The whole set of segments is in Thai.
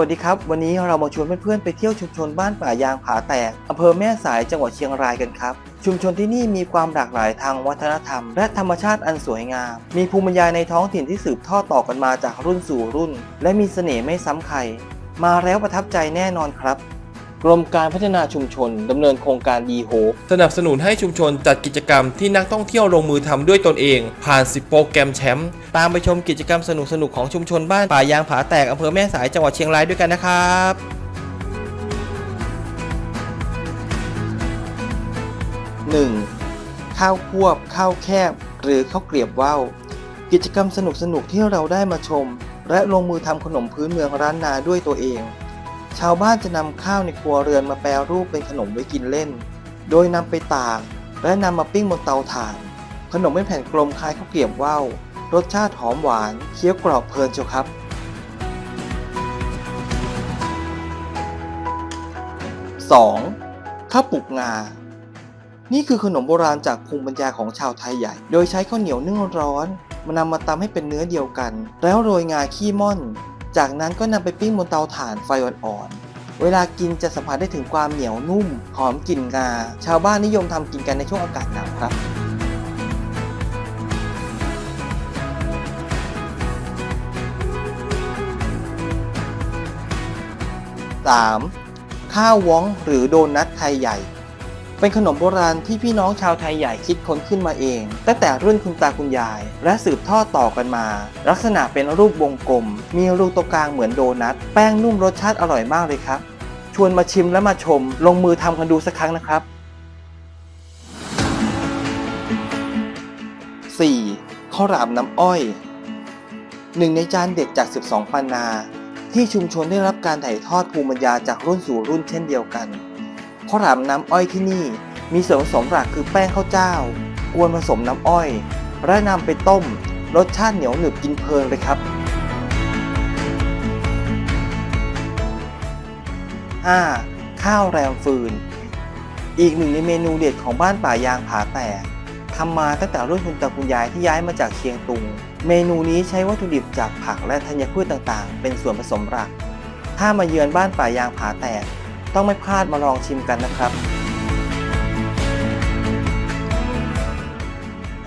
วัสดีครับ วันนี้เรามาชวนเพื่อนๆไปเที่ยวชุมชนบ้านป่ายางผาแตกอำเภอแม่สายจังหวัดเชียงรายกันครับ ชุมชนที่นี่มีความหลากหลายทางวัฒนธรรม และธรรมชาติอันสวยงาม มีภูมิปัญญาในท้องถิ่นที่สืบทอดต่อกันมาจากรุ่นสู่รุ่น และมีเสน่ห์ไม่ซ้ำใคร มาแล้วประทับใจแน่นอนครับ รมการพัฒนาชุมชนดำเนินโครงการดีโฮสนับสนุนให้ชุมชนจัดกิจกรรมที่นักท่องเที่ยวลงมือทำด้วยตนเอง ผ่าน 10 โปรแกรมแชมป์ตามไปชมกิจกรรมสนุกๆของชุมชนบ้านป่ายางผาแตกอำเภอแม่สายจังหวัดเชียงรายด้วยกันนะครับ 1. ข้าวควบข้าวแคบ หรือข้าวเกลียบว่าวกิจกรรมสนุกๆที่เราได้มาชม และลงมือทำขนมพื้นเมืองร้านนาด้วยตัวเอง ชาวบ้านจะนำข้าวในครัวเรือนมาแปรรูปเป็นขนมไว้กินเล่น โดยนำไปตากและนำมาปิ้งบนเตาถ่าน ขนมเป็นแผ่นกลมคล้ายข้าวเกรียบว่าวรสชาติหอมหวานเคี้ยวกรอบเพลินเชียวครับ 2. ข้าวปุกงา นี่คือขนมโบราณจากภูมิปัญญาของชาวไทยใหญ่ โดยใช้ข้าวเหนียวนึ่งร้อนมานำมาตำให้เป็นเนื้อเดียวกัน แล้วโรยงาขี้ม่อน จากนั้นก็นำไปปิ้งบนเตาถ่านไฟอ่อนๆ เวลากินจะสัมผัสได้ถึงความเหนียวนุ่ม หอมกลิ่นงา ชาวบ้านนิยมทำกินกันในช่วงอากาศหนาวครับ 3. ข้าวว้องหรือโดนัทไทยใหญ่ เป็นขนมโบราณที่พี่น้องชาวไทยใหญ่คิดค้นขึ้นมาเอง ตั้งแต่รุ่นคุณตาคุณยาย และสืบทอดต่อกันมา ลักษณะเป็นรูปวงกลม มีรูตรงกลางเหมือนโดนัท แป้งนุ่มรสชาติอร่อยมากเลยครับ ชวนมาชิมและมาชม ลงมือทำกันดูสักครั้งนะครับ 4. ข้าวหลามน้ำอ้อยหนึ่งในจานเด็ดจาก 12 ปันนา ที่ชุมชนได้รับการถ่ายทอดภูมิปัญญาจากรุ่นสู่รุ่นเช่นเดียวกัน ข้าวหลามน้ำอ้อยที่นี่ มีส่วนผสมหลักคือแป้งข้าวเจ้า กวนผสมน้ำอ้อย และนำไปต้ม รสชาติเหนียวหนึบกินเพลินเลยครับ 5. ข้าวแรมฟืน อีกหนึ่งในเมนูเด็ดของบ้านป่ายางผาแตกทำมาตั้งแต่รุ่นคุณตาคุณยายที่ย้ายมาจากเชียงตุง เมนูนี้ใช้วัตถุดิบจากผักและธัญพืชต่างๆ เป็นส่วนผสมหลัก ถ้ามาเยือนบ้านป่ายางผาแตก ต้องไม่พลาดมาลองชิมกันนะครับ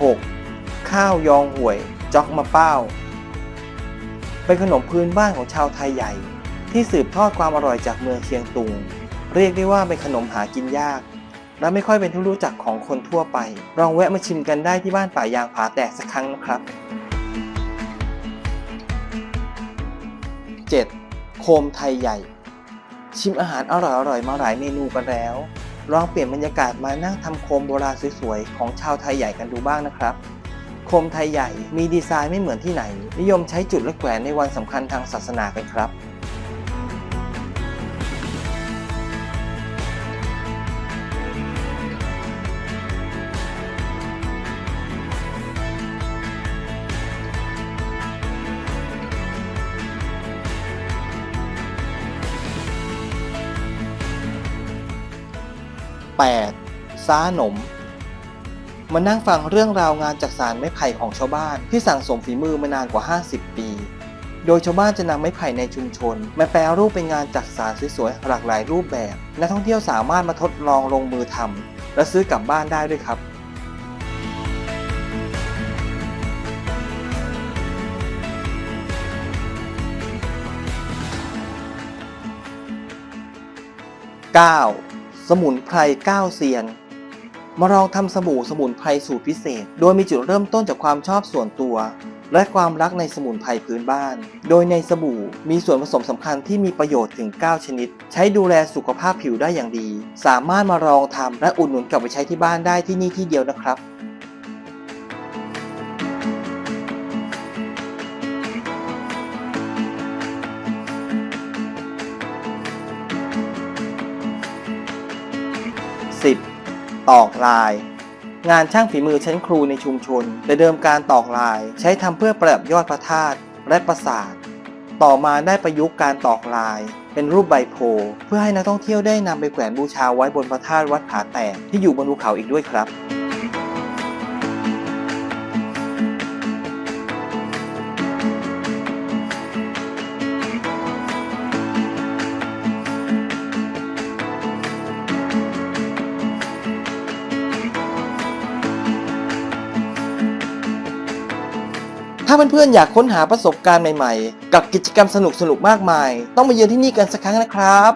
6. ข้าวยองห่วยจ๊อกมะเป้า เป็นขนมพื้นบ้านของชาวไทยใหญ่ ที่สืบทอดความอร่อยจากเมืองเชียงตุง เรียกได้ว่าเป็นขนมหากินยาก และไม่ค่อยเป็นที่รู้จักของคนทั่วไป ลองแวะมาชิมกันได้ที่บ้านป่ายางผาแตกสักครั้งนะครับ 7. โคมไทยใหญ่ ชิมอาหารอร่อยๆมาหลายเมนูกันแล้ว ลองเปลี่ยนบรรยากาศมานั่งทำโคมโบราณสวยๆ ของชาวไทยใหญ่กันดูบ้างนะครับ โคมไทยใหญ่มีดีไซน์ไม่เหมือนที่ไหน นิยมใช้จุดและแขวนในวันสำคัญทางศาสนากันครับ 8. ซ้าหนม มานั่งฟังเรื่องราวงานจักสารไม้ไผ่ของชาวบ้านที่สั่งสมฝีมือมานานกว่า 50 ปี โดยชาวบ้านจะนำไม้ไผ่ในชุมชน มาแปรรูปเป็นงานจักสารสวยๆหลากหลายรูปแบบ นักท่องเที่ยวสามารถมาทดลองลงมือทำและซื้อกลับบ้านได้ด้วยครับ 9. สมุนไพร9เซียน มาลองทำสบู่สมุนไพรสูตรพิเศษ โดยมีจุดเริ่มต้นจากความชอบส่วนตัว และความรักในสมุนไพรพื้นบ้าน โดยในสบู่มีส่วนผสมสำคัญที่มีประโยชน์ถึง 9 ชนิด ใช้ดูแลสุขภาพผิวได้อย่างดี สามารถมาลองทำและอุดหนุนกลับไปใช้ที่บ้านได้ที่นี่ที่เดียวนะครับ 10. ตอกลาย งานช่างฝีมือชั้นครูในชุมชน แต่เดิมการตอกลายใช้ทำเพื่อประดับยอดพระธาตุและปราสาท ต่อมาได้ประยุกต์การตอกลาย เป็นรูปใบโพเพื่อให้นักท่องเที่ยวได้นำไปแขวนบูชาไว้บนพระธาตุวัดผาแตกที่อยู่บนภูเขาอีกด้วยครับ ถ้าเพื่อนๆอยากค้นหาประสบการณ์ใหม่ๆ กับกิจกรรมสนุกๆมากมาย ต้องมาเยือนที่นี่กันสักครั้งนะครับ